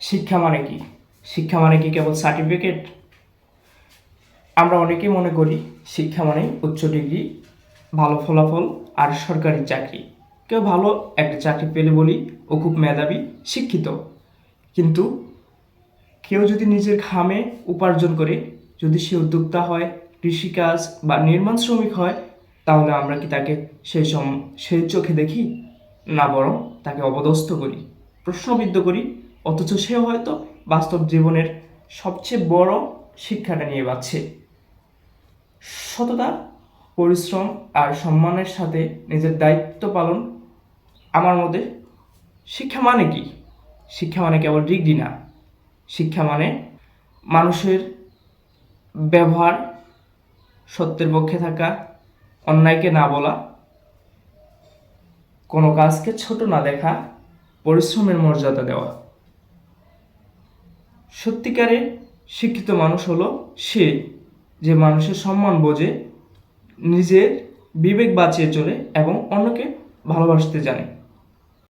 শিক্ষা মানে কি? শিক্ষা মানে কি কেবল সার্টিফিকেট আমরা অনেকেই মনে করি শিক্ষা মানে উচ্চ ডিগ্রি ভালো ফলাফল আর সরকারি চাকরি। কেউ ভালো একটা চাকরি পেলে বলি, ও খুব মেধাবী, শিক্ষিত। কিন্তু কেউ যদি নিজের ঘামে উপার্জন করে, যদি সে উদ্যোক্তা হয়, কৃষিকাজ বা নির্মাণ শ্রমিক হয়, তাহলে আমরা কি তাকে সেই সম সেই চোখে দেখি? না বরং তাকে অপদস্থ করি, প্রশ্নবিদ্ধ করি অথচ সে হয়তো বাস্তব জীবনের সবচেয়ে বড় শিক্ষাটা নিয়ে পাচ্ছে সততা, পরিশ্রম আর সম্মানের সাথে নিজের দায়িত্ব পালন আমার মতে শিক্ষা মানে কি? শিক্ষা মানে কেবল ডিগ্রি না। শিক্ষা মানে মানুষের ব্যবহার, সত্যের পক্ষে থাকা, অন্যায়কে না বলা, কোনো কাজকে ছোট না দেখা, পরিশ্রমের মর্যাদা দেওয়া। সত্যিকারের শিক্ষিত মানুষ হলো সে যে মানুষের সম্মান বোঝে, নিজের বিবেক বাঁচিয়ে চলে এবং অন্যকে ভালোবাসতে জানে।